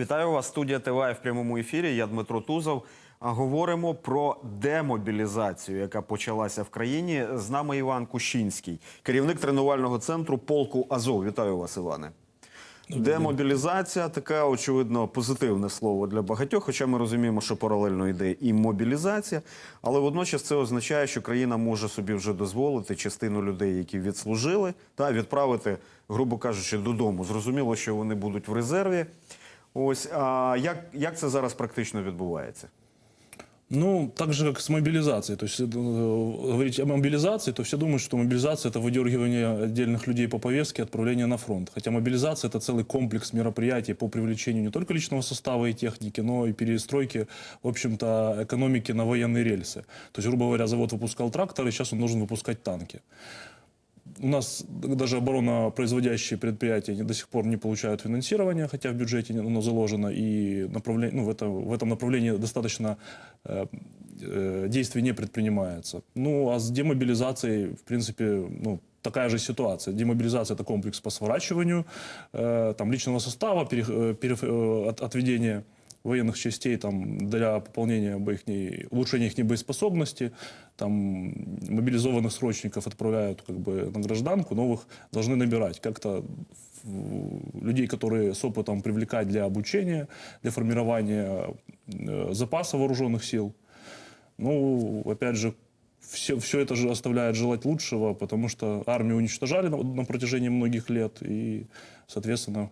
Вітаю вас. Студія ТВА в прямому ефірі. Я Дмитро Тузов. Говоримо про демобілізацію, яка почалася в країні. З нами Іван Кущинський, керівник тренувального центру полку Азов. Вітаю вас, Іване. Демобілізація таке, очевидно, позитивне слово для багатьох, хоча ми розуміємо, що паралельно йде і мобілізація. Але водночас це означає, що країна може собі вже дозволити частину людей, які відслужили, та відправити, грубо кажучи, додому. Зрозуміло, що вони будуть в резерві. Ось а як, як це зараз практично відбувається? Ну, так же, как с мобилизацией. То есть, э, говорить о мобилизации, то все думают, что мобилизация – это выдергивание отдельных людей по повестке, отправление на фронт. Хотя мобилизация – это целый комплекс мероприятий по привлечению не только личного состава и техники, но и перестройки, в общем-то, экономики на военные рельсы. То есть, грубо говоря, завод выпускал тракторы, сейчас он должен выпускать танки. У нас даже оборонопроизводящие предприятия не- до сих пор не получают финансирования, хотя в бюджете оно заложено, и направление, ну, в, это, в этом направлении достаточно э, э, действий не предпринимается. Ну, а с демобилизацией, в принципе, ну, такая же ситуация. Демобилизация – это комплекс по сворачиванию э, там, личного состава, пере- э, пере- э, от- отведения военных частей там, для пополнения их, улучшения их боеспособности. Там мобилизованных срочников отправляют как бы на гражданку, новых должны набирать. Как-то людей, которые с опытом привлекать для обучения, для формирования э, запаса вооруженных сил. Ну, опять же, все, все это же оставляет желать лучшего, потому что армию уничтожали на, на протяжении многих лет, и, соответственно,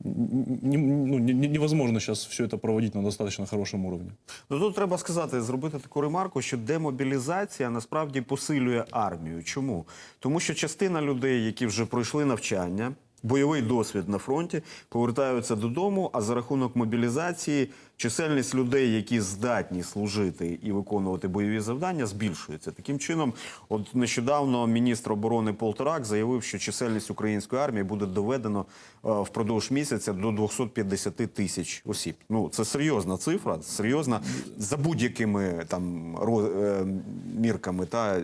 не- ну, не- не- невозможно сейчас все это проводить на достаточно хорошем уровне. Ну тут треба сказати, зробити таку ремарку, що демобілізація насправді посилює армію. Чому? Тому що частина людей, які вже пройшли навчання, бойовий досвід на фронті, повертаються додому. А за рахунок мобілізації чисельність людей, які здатні служити і виконувати бойові завдання, збільшується. Таким чином, от нещодавно міністр оборони Полторак заявив, що чисельність української армії буде доведено е, впродовж місяця до 250 тисяч осіб. Ну це серйозна цифра, серйозна за будь-якими там е, мірками. Та е,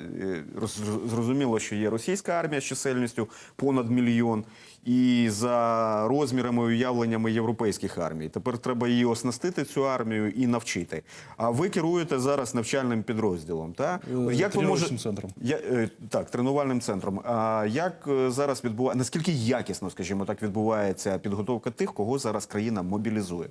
роз- зрозуміло, що є російська армія з чисельністю понад мільйон. І за розмірами і уявленнями європейських армій. Тепер треба її оснастити цю армію і навчити. А ви керуєте зараз навчальним підрозділом. Та Е, як ви тренувальним можете центром. я, е, так, тренувальним центром. А як е, зараз відбувається, наскільки якісно, скажімо так, відбувається підготовка тих, кого зараз країна мобілізує?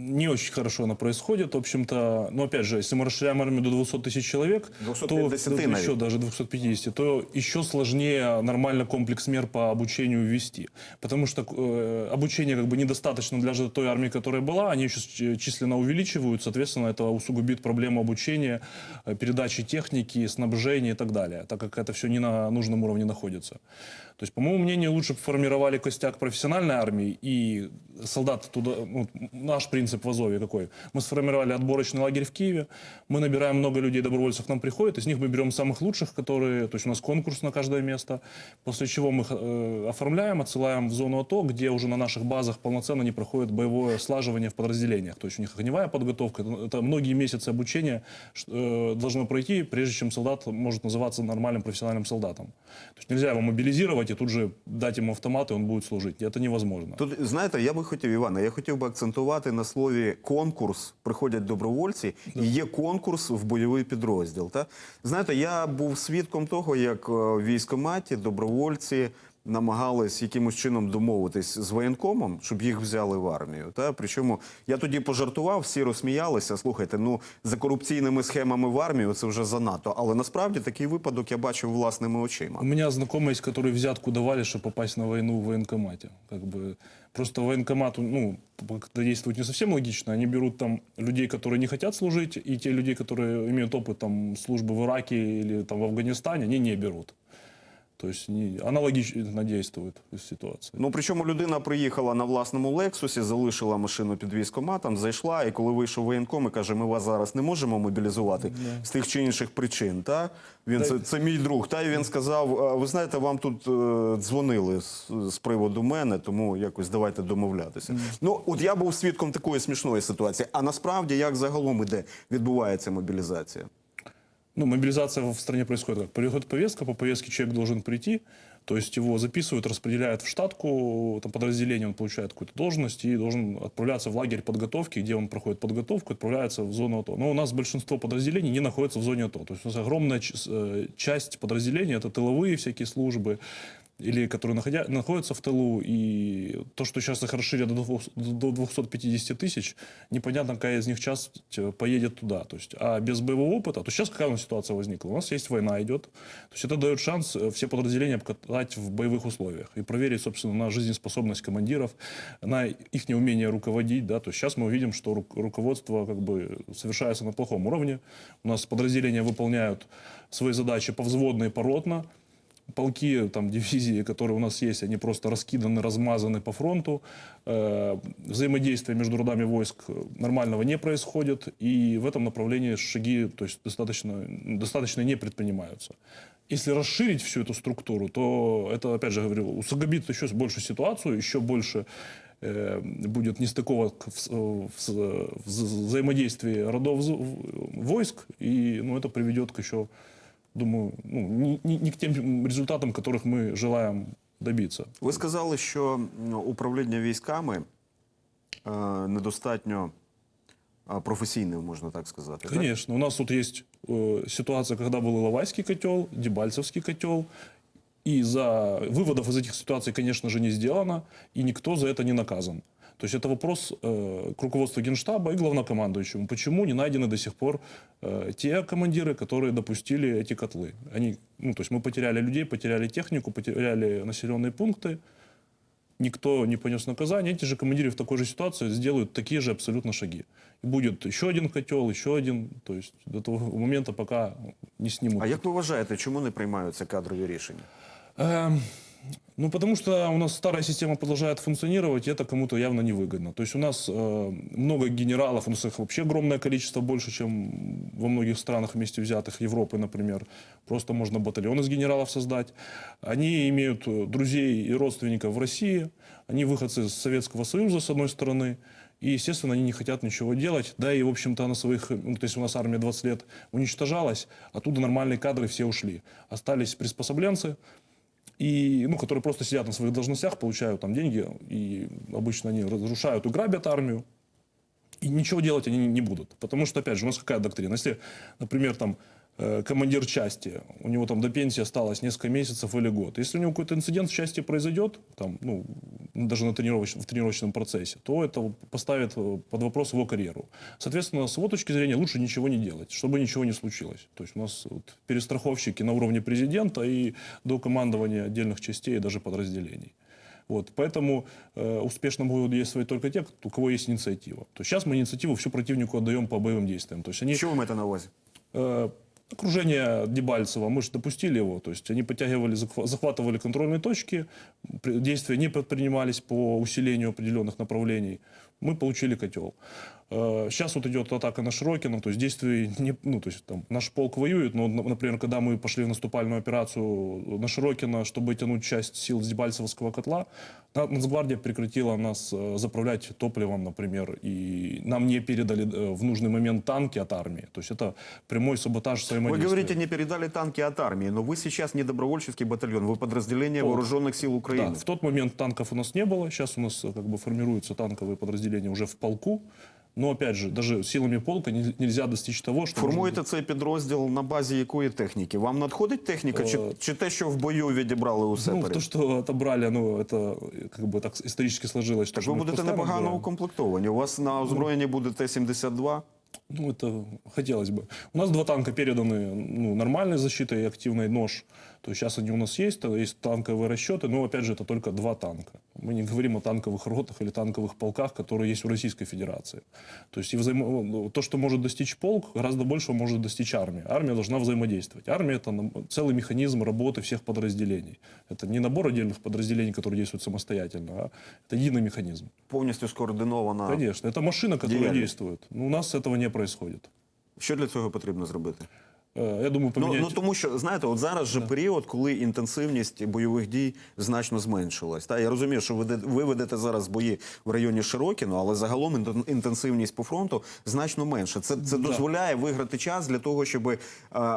Не очень хорошо она происходит. В общем-то, ну, опять же, если мы расширяем армию до 200 тысяч человек, 250, то наверное. еще даже 250, то еще сложнее нормально комплекс мер по обучению ввести. Потому что э, обучение как бы недостаточно для же той армии, которая была, они еще ч- численно увеличивают, соответственно, это усугубит проблему обучения, э, передачи техники, снабжения и так далее, так как это все не на нужном уровне находится. То есть, по моему мнению, лучше бы формировали костяк профессиональной армии и солдат туда, ну, наш принцип в Азове какой? Мы сформировали отборочный лагерь в Киеве, мы набираем много людей, добровольцев к нам приходят, из них мы берем самых лучших, которые, то есть у нас конкурс на каждое место, после чего мы их э, оформляем, отсылаем в зону АТО, где уже на наших базах полноценно не проходит боевое слаживание в подразделениях. То есть у них огневая подготовка, это- многие месяцы обучения э, должно пройти, прежде чем солдат может называться нормальным профессиональным солдатом. То есть нельзя его мобилизировать и тут же дать ему автомат, и он будет служить. Это невозможно. Тут знаєте, я би хотів, Івана, я хотів би акцентувати на слові конкурс. Приходять добровольці, і є конкурс в бойовий підрозділ. Та знаєте, я був свідком того, як е, в військоматі добровольці намагались якимось чином домовитись з воєнкомом, щоб їх взяли в армію. Та причому я тоді пожартував, всі розсміялися. Слухайте, ну за корупційними схемами в армію це вже занадто. Але насправді такий випадок я бачив власними очима. У меня знакомые есть, которые взятку давали, чтобы попасть на войну в военкомате. Как бы просто военкомату, ну, как-то действует не совсем логично. Они берут там людей, которые не хотят служить, и те людей, которые имеют опыт там службы в Ираке или там в Афганистане, они не берут. То есть не, аналогично действует ситуация. Ну причому людина приїхала на власному лексусі, залишила машину під військкоматом, зайшла, і коли вийшов воєнком і каже, ми вас зараз не можемо мобілізувати з тих чи інших причин. Та він це, це мій друг. Та і він сказав: ви знаєте, вам тут е, дзвонили з, з приводу мене, тому якось давайте домовлятися. Ну от я був свідком такої смішної ситуації. А насправді як загалом іде відбувається мобілізація? Ну, мобилизация в стране происходит как? Приходит повестка, по повестке человек должен прийти, То есть его записывают, распределяют в штатку, там подразделение, он получает какую-то должность и должен отправляться в лагерь подготовки, где он проходит подготовку, отправляется в зону АТО. Но у нас большинство подразделений не находится в зоне АТО. То есть у нас огромная ч- с- э, часть подразделений, это тыловые всякие службы, или которые находя, находятся в тылу, и то, что сейчас их расширят до, двух- до 250 тысяч, непонятно, какая из них часть э, поедет туда. То есть, а без боевого опыта, то сейчас какая у нас ситуация возникла? У нас есть война идет, то есть это дает шанс э, все подразделения обкатать в боевых условиях и проверить, собственно, на жизнеспособность командиров, на их неумение руководить, да, то есть сейчас мы увидим, что ру- руководство как бы совершается на плохом уровне, у нас подразделения выполняют свои задачи повзводно и поротно, полки, там, дивизии, которые у нас есть, они просто раскиданы, размазаны по фронту. Э, взаимодействие между родами войск нормального не происходит, и в этом направлении шаги то есть, достаточно, достаточно не предпринимаются. Если расширить всю эту структуру, то это, опять же говорю, усугубит еще больше ситуацию, еще больше э, будет нестыковок в, в в вза- взаимодействии родов войск, и ну, это приведет к еще думаю, ну, не, не- не к тем результатам, которых мы желаем добиться. Ви сказали, що м, управління військами е, недостатньо е, професійним, можна так сказати. так? Конечно, у нас тут есть э, ситуация, когда был Иловайский котел, Дебальцевский котел, и за выводов из этих ситуаций, конечно же, не сделано, и никто за это не наказан. То есть это вопрос э, к руководству Генштаба и главнокомандующему. Почему не найдены до сих пор э, те командиры, которые допустили эти котлы? Они, ну, то есть мы потеряли людей, потеряли технику, потеряли населенные пункты, никто не понес наказание, эти же командиры в такой же ситуации сделают такие же абсолютно шаги. И будет еще один котел, еще один, то есть до того момента, пока не снимут. А як ви вважаєте, чому не приймаються кадрові рішення? Эм, ну, потому что у нас старая система продолжает функционировать, и это кому-то явно невыгодно. То есть у нас э, много генералов, у нас их вообще огромное количество, больше, чем во многих странах вместе взятых, Европы, например. Просто можно батальон из генералов создать. Они имеют э, друзей и родственников в России, они выходцы из Советского Союза, с одной стороны, и, естественно, они не хотят ничего делать. Да, и, в общем-то, на своих... Ну, то есть у нас армия 20 лет уничтожалась, оттуда нормальные кадры все ушли. Остались приспособленцы, и, ну, которые просто сидят на своих должностях, получают там деньги, и обычно они разрушают и грабят армию, и ничего делать они не будут. Потому что, опять же, у нас какая доктрина? Если, например, там э, командир части, у него там до пенсии осталось несколько месяцев или год. Если у него какой-то инцидент в части произойдет, там, ну, даже на тренировочном, в тренировочном процессе, то это поставит э, под вопрос его карьеру. Соответственно, с его точки зрения лучше ничего не делать, чтобы ничего не случилось. То есть у нас вот перестраховщики на уровне президента и до командования отдельных частей и даже подразделений. Вот, поэтому э, успешно будут действовать только те, у кого есть инициатива. То есть сейчас мы инициативу всю противнику отдаем по боевым действиям. То есть они Що ви маєте на? Э, окружение Дебальцева, мы же допустили его, то есть они подтягивали, захва- захватывали контрольные точки, при- действия не предпринимались по усилению определенных направлений, Мы получили котел. Э, Сейчас вот идет атака на Широкино, то есть действий не, ну, то есть там наш полк воюет, но, на- например, когда мы пошли в наступальную операцию на Широкино, чтобы тянуть часть сил с Дебальцевского котла, На- Нацгвардия прекратила нас э, заправлять топливом, например, и нам не передали э, в нужный момент танки от армии. То есть это прямой саботаж Вы взаимодействия. говорите, не передали танки от армии, но вы сейчас не добровольческий батальон, вы подразделение Полк. вооруженных сил Да, Украины. в тот момент танков у нас не было. Сейчас у нас как бы формируются танковые подразделения уже в полку. Но опять же, даже силами полка не- нельзя достичь того, что... можно Формуєте цей підрозділ на базі якої техніки? Вам надходить техніка, чи, Е, чи те, що в бою відібрали у Ну, сепарі? то, что отобрали, ну, это э, как бы так исторически сложилось. что Так же ви мы будете постоянно непогано отбираем. укомплектовані. У вас на озброєнні буде Т-72. Ну, это хотелось бы. У нас два танка переданы ну, нормальной защитой и активной нож. То есть сейчас они у нас есть, то есть танковые расчеты, но опять же это только два танка. Мы не говорим о танковых ротах или танковых полках, которые есть в Российской Федерации. То есть и взаимо- ну, то, что может достичь полк, гораздо больше может достичь армия. Армия должна взаимодействовать. Армия это целый механизм работы всех подразделений. Это не набор отдельных подразделений, которые действуют самостоятельно, а это единый механизм. Повністю скоординована. Конечно, это машина, которая Деятельность. действует. Но у нас этого не происходит. Що для цього потрібно зробити? Э, Я думаю, Ну, поменять... ну тому що знаєте, от зараз же період, коли інтенсивність бойових дій значно зменшилась. Та я розумію, що ви, де- ви ведете зараз бої в районі Широкіно, але загалом інтен- інтенсивність по фронту значно менша. Це, це дозволяє виграти час для того, щоб е,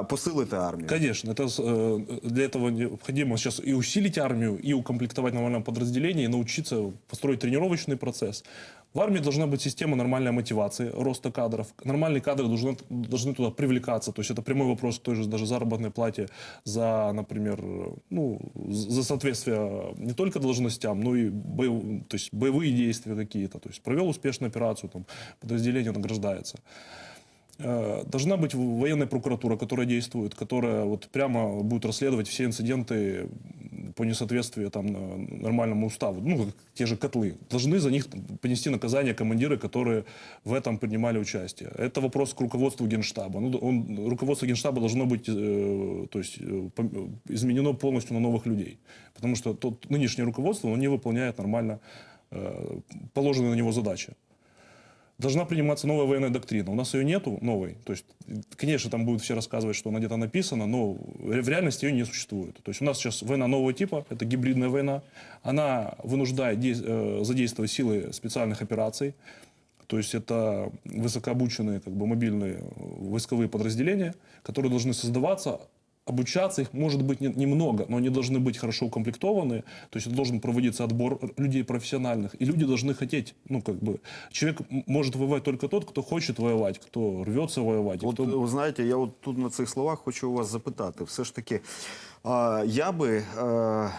посилити армію. Конечно, это, с- э, для этого необходимо сейчас и усилить армию, и укомплектовать нормальное подразделение, и научиться построить тренировочный процесс. В армии должна быть система нормальной мотивации, роста кадров. Нормальные кадры должны, должны туда привлекаться. То есть это прямой вопрос той же даже заработной плате за, например, ну, за соответствие не только должностям, но и боев- то есть боевые действия какие-то. То есть провел успешную операцию, там, подразделение награждается. Э, Должна быть военная прокуратура, которая действует, которая вот прямо будет расследовать все инциденты по несоответствию там, на- нормальному уставу. Ну, как те же котлы. Должны за них понести наказание командиры, которые в этом принимали участие. Это вопрос к руководству Генштаба. Ну, он, руководство Генштаба должно быть э, то есть, э, пом- изменено полностью на новых людей. Потому что тот, нынешнее руководство оно не выполняет нормально э, положенные на него задачи должна приниматься новая военная доктрина. У нас ее нету новой. То есть, конечно, там будут все рассказывать, что она где-то написана, но в реальности ее не существует. То есть у нас сейчас война нового типа, это гибридная война. Она вынуждает дей- э, задействовать силы специальных операций. То есть это высокообученные как бы, мобильные э, войсковые подразделения, которые должны создаваться, обучаться их может быть не- немного, но они должны быть хорошо укомплектованы. То есть должен проводиться отбор людей профессиональных. И люди должны хотеть, ну как бы, человек м- может воевать только тот, кто хочет воевать, кто рвется воевать. и От кто- ви знаєте, я от тут на цих словах хочу у вас запитати. Все ж таки, а, я би, е,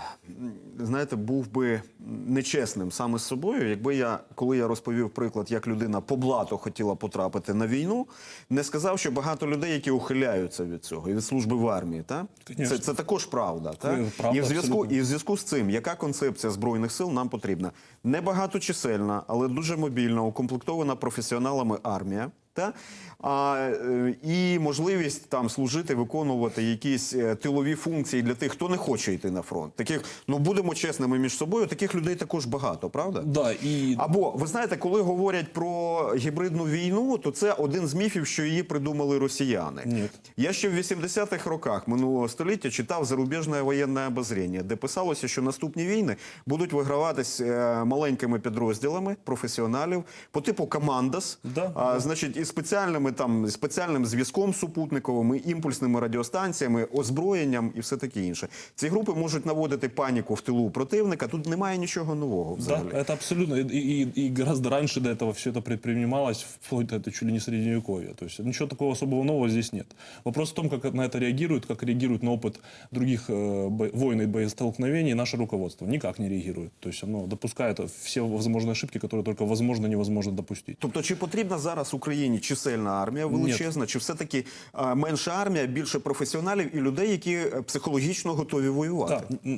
знаєте, був би нечесним саме з собою, якби я, коли я розповів приклад, як людина по блату хотіла потрапити на війну, не сказав, що багато людей, які ухиляються від цього і від служби в армії. Та? Це, це також правда. Та? Правда, і, в зв'язку, і в зв'язку з цим, яка концепція збройних сил нам потрібна? Не багаточисельна, але дуже мобільна, укомплектована професіоналами армія. Та? А, е, і можливість там служити, виконувати якісь е, тилові функції для тих, хто не хоче йти на фронт. Таких, ну будемо чесними між собою, таких людей також багато, правда? Да, и Або ви знаєте, коли говорять про гібридну війну, то це один з міфів, що її придумали росіяни. Ні. Я ще в 80-х роках минулого століття читав зарубіжне воєнне обозріння, де писалося, що наступні війни будуть виграватись е, маленькими підрозділами професіоналів по типу командас, Да, а, да. значить, із спеціальними там спеціальним зв'язком супутниковим, імпульсними радіостанціями, озброєнням і все таке інше. Ці групи можуть наводити паніку в тилу противника. Тут немає нічого нового Да, взагалі. это абсолютно. И, и- и гораздо раньше до этого все это предпринималось, вплоть до это чуть ли не средневековья. То есть ничего такого особого нового здесь нет. Вопрос в том, как на это реагирует, как реагирует на опыт других э, бо- войн и боестолкновений наше руководство. Никак не реагирует. То есть оно допускает все возможные ошибки, которые только возможно невозможно допустить. Тобто, чи потрібна зараз Україні Чисельна армія величезна, чи все-таки менша армія, більше професіоналів і людей, які е, психологічно готові воювати? Так.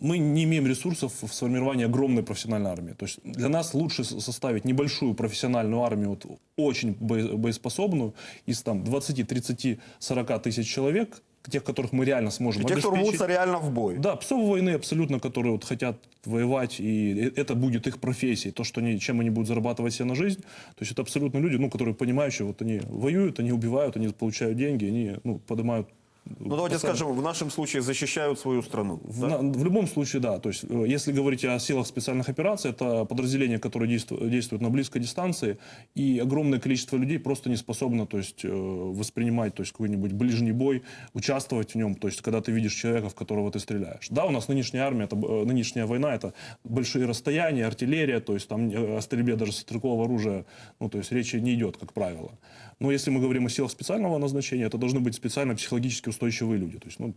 мы не имеем ресурсов в сформировании огромной профессиональной армии. То есть для нас лучше составить небольшую профессиональную армию, вот, очень бое- боеспособную, из там 20, 30, 40 тысяч человек, тех, которых мы реально сможем Ті, хто обеспечить. рвуться реально в бой. Да, псов войны абсолютно, которые вот хотят воевать, и э- это будет их профессией, то, что они, чем они будут зарабатывать себе на жизнь. То есть это абсолютно люди, ну, которые понимающие, вот они воюют, они убивают, они получают деньги, они ну, поднимают Ну давайте скажемо, в нашому случае захищають свою страну. в, да? на- в любом случае, да. То есть, э, если говорить о силах специальных операций, это подразделения, которые действуют, действуют на близкой дистанции, и огромное количество людей просто не способно то есть, э, воспринимать то есть, какой-нибудь ближний бой, участвовать в нем, то есть, когда ты видишь человека, в которого ты стреляешь. Да, у нас нынешняя армия, это, э, нынешняя война, это большие расстояния, артиллерия, то есть там о стрельбе даже стрелкового оружия, ну, то есть речи не идет, как правило. Но если мы говорим о силах специального назначения, это должны быть специально психологически устойчивые люди. То есть, ну,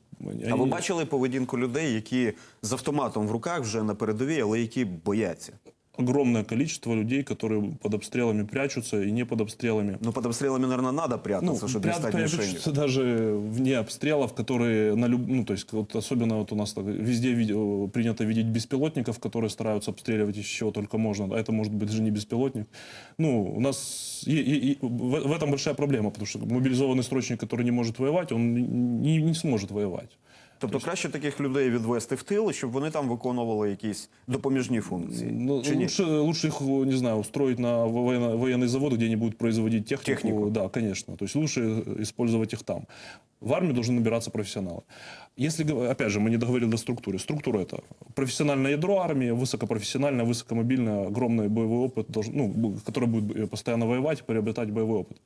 А ви бачили поведінку людей, які з автоматом в руках вже на передовій, але які бояться? огромное количество людей, которые под обстрелами прячутся и не под обстрелами. Ну, під обстрілами, мабуть, треба прятатися, щоб прят- дістати мішені. прячутся даже вне обстрелов, которые на люб... ну, то есть, вот особенно вот у нас так везде виде- принято видеть беспилотников, которые стараются обстреливать из чего только можно. А это может быть даже не беспилотник. Ну, у нас и- и- и в, в этом большая проблема, потому что мобилизованный срочник, который не может воевать, он не, не сможет воевать. Тобто краще таких людей відвести в тил, щоб вони там виконували якісь допоміжні функції. Ну, Чи ні? лучше, лучше их, не знаю, устроить на военно- военный завод, где они будут производить технику. Технику. Да, конечно. То есть лучше использовать их там. В армии должны набираться профессионалы. Если, гов- опять же, мы не договорили до структуры. Структура это профессиональное ядро армии, высокопрофессиональное, высокомобильное, огромный боевой опыт, должен, ну, бу- который будет э, постоянно воевать, приобретать боевой опыт.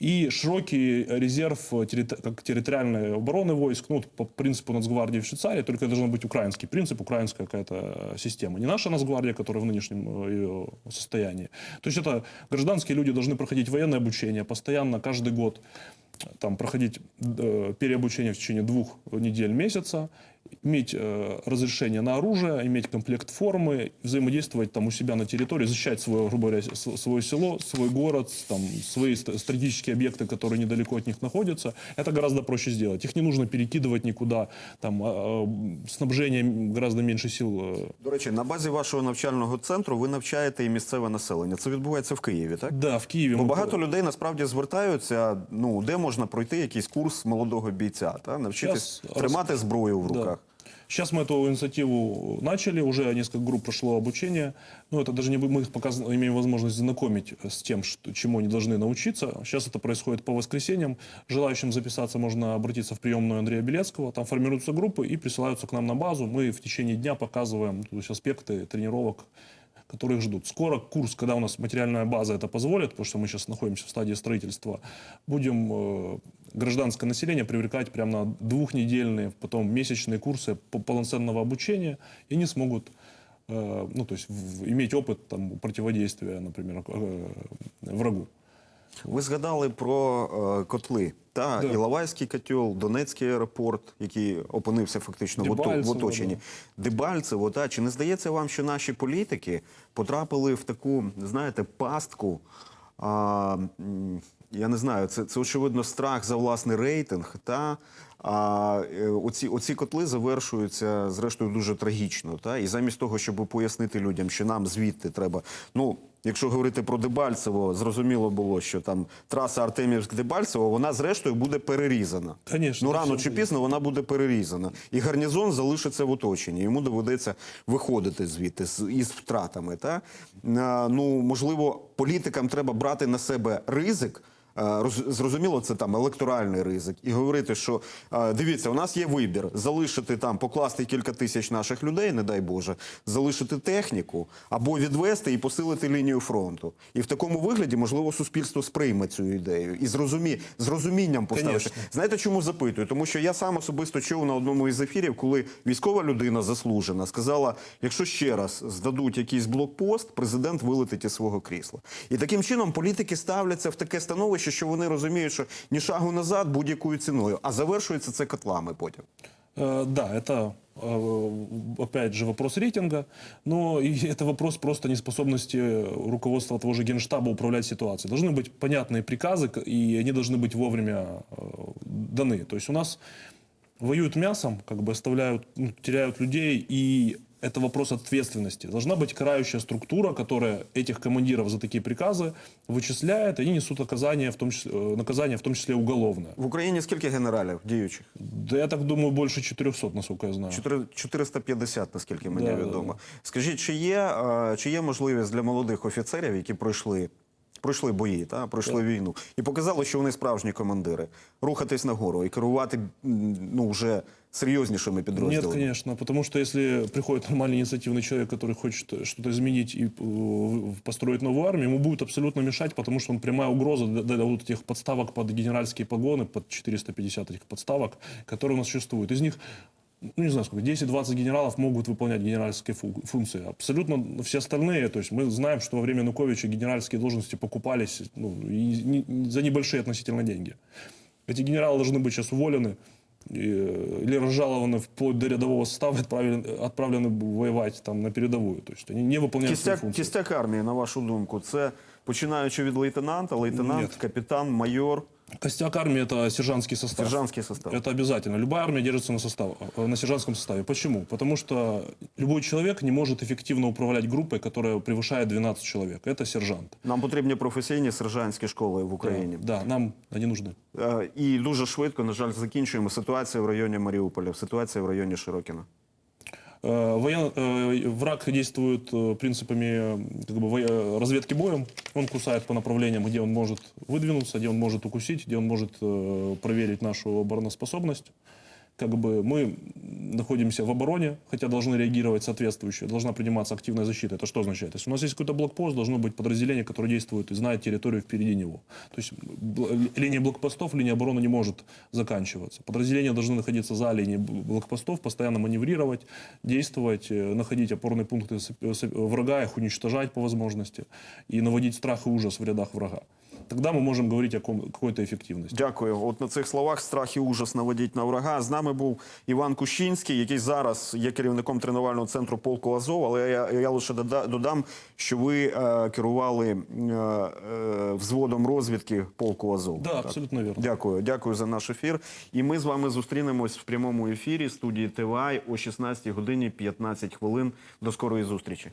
И широкий резерв э, территори- как территориальной обороны войск, ну, вот по принципу Нацгвардии в Швейцарии, только это должен быть украинский принцип, украинская какая-то э, система. Не наша Нацгвардия, которая в нынешнем э, ее состоянии. То есть это гражданские люди должны проходить военное обучение постоянно, каждый год э, там, проходить э, переобучение в течение двух недель месяца, иметь э, разрешение на оружие, иметь комплект формы, взаимодействовать там у себя на территории, защищать свое, грубо говоря, с- свое село, свой город, там, свои ст- стратегические объекты, которые недалеко от них находятся. Это гораздо проще сделать. Их не нужно перекидывать никуда, там, а, а, снабжение гораздо меньше сил. э. До речі, на базі вашого навчального центру ви навчаєте і місцеве населення. Це відбувається в Києві, так? Да, в Киеве. Бо мы- багато людей насправді звертаються, ну де можна пройти якийсь курс молодого бійця, та навчитись Щас тримати зброю в Да. Сейчас мы эту инициативу начали, уже несколько групп прошло обучение. Ну, это даже не мы их пока имеем возможность знакомить с тем, что, чему они должны научиться. Сейчас это происходит по воскресеньям. Желающим записаться можно обратиться в приемную Андрея Белецкого. Там формируются группы и присылаются к нам на базу. Мы в течение дня показываем то есть, аспекты тренировок которые их ждут. Скоро курс, когда у нас материальная база это позволит, потому что мы сейчас находимся в стадии строительства, будем э, гражданское население привлекать прямо на двухнедельные, потом месячные курсы по- полноценного обучения, и они смогут э, ну, то есть в- иметь опыт там, противодействия, например, э, врагу. Ви згадали про е, котли. Та Да. Іловайський котел, Донецький аеропорт, який опинився фактично в, ото- в Дебальцево, оточенні. Дебальцево, та чи не здається вам, що наші політики потрапили в таку, знаєте, пастку? А, м, я не знаю, це, це очевидно страх за власний рейтинг. Та а е, оці, оці котли завершуються зрештою дуже трагічно. Та і замість того, щоб пояснити людям, що нам звідти треба. Ну, якщо говорити про Дебальцево, зрозуміло було, що там траса Артемівськ-Дебальцево, вона зрештою буде перерізана. Конечно, ну рано чи пізно вона буде перерізана, і гарнізон залишиться в оточенні. Йому доведеться виходити звідти з із втратами. Та А, ну можливо, політикам треба брати на себе ризик. Е, Зрозуміло, це там електоральний ризик, і говорити, що е, дивіться, у нас є вибір залишити там, покласти кілька тисяч наших людей, не дай Боже, залишити техніку або відвести і посилити лінію фронту. І в такому вигляді, можливо, суспільство сприйме цю ідею і зрозумі, з розумінням поставити. Знаєте, чому запитую? Тому що я сам особисто чув на одному із ефірів, коли військова людина заслужена сказала: якщо ще раз здадуть якийсь блокпост, президент вилетить із свого крісла. І таким чином політики ставляться в таке становище, що вони розуміють, що ні шагу назад будь-якою ціною, а завершується це котлами потім. Э, Да, это э, опять же вопрос рейтинга, но и это вопрос просто неспособности руководства того же Генштаба управлять ситуацией. Должны быть понятные приказы, к- и они должны быть вовремя э, даны. То есть у нас воюют мясом, как бы оставляют, ну, теряют людей, и это вопрос ответственности. Должна быть карающая структура, которая этих командиров за такие приказы вычисляет, и они несут наказание, в том числе, э, наказание, в том числе уголовное. В Україні скільки генералів діючих? Да я так думаю, больше 400, насколько я знаю. Чотири- 450, наскільки мені Да, да, відомо. Скажіть, чи є, е, чи є можливість для молодих офіцерів, які пройшли, пройшли бої, та, пройшли війну, і показали, що вони справжні командири, рухатись нагору і керувати м, ну, вже серйознішими Нет, підрозділами? конечно, потому что если приходит нормальный инициативный человек, который хочет э, что-то изменить и э, построить новую армию, ему будет абсолютно мешать, потому что он прямая угроза для, для вот этих подставок под генеральские погоны, под 450 этих подставок, которые у нас существуют. Из них ну, не знаю сколько, 10-20 генералов могут выполнять генеральские фу- функции. Абсолютно все остальные, то есть мы знаем, что во время Януковича генеральские должности покупались ну, и не- за небольшие относительно деньги. Эти генералы должны быть сейчас уволены э, или разжалованы вплоть до рядового состава и отправлены, отправлены воевать там на передовую. То есть они не выполняют свои Кістяк, функции. кістяк армії, на вашу думку, це починаючи від лейтенанта, лейтенант, Нет. капітан, майор, Костяк армии это сержантский состав. сержантський состав. Это обязательно. Любая армия держится на, состав, э, на сержантском составе. Почему? Потому что любой человек не может эффективно управлять группой, которая превышает 12 человек. Это сержант. Нам потрібні професійні сержантські школи в Україні. Да, нам они нужны. Е, І дуже швидко, на жаль, закінчуємо ситуацію в районі Маріуполя, ситуація в районі Широкіна. Э, воен- э, враг действует э, принципами э, как бы, во- э, разведки боем. Он кусает по направлениям, где он может выдвинуться, где он может укусить, где он может э, проверить нашу обороноспособность. Как бы мы находимся в обороне, хотя должны реагировать соответствующе, должна приниматься активная защита. Это что означает? Если у нас есть какой-то блокпост, должно быть подразделение, которое действует и знает территорию впереди него. То есть линия блокпостов, линия обороны не может заканчиваться. Подразделения должны находиться за линией бл- блокпостов, постоянно маневрировать, действовать, э, находить опорные пункты врага, их уничтожать по возможности и наводить страх и ужас в рядах врага. Тогда мы можем говорить о какой-то эффективности. Дякую. От на цих словах страх і ужас наводіть на врага. З нами був Іван Кущинський, який зараз є керівником тренувального центру полку Азов. Але я, я лише дода- додам, що ви е, керували е, е, взводом розвідки полку Азов. Да, абсолютно верно. Дякую, дякую за наш ефір. І ми з вами зустрінемось в прямому ефірі студії ТВА о 16 годині 15 хвилин. До скорої зустрічі.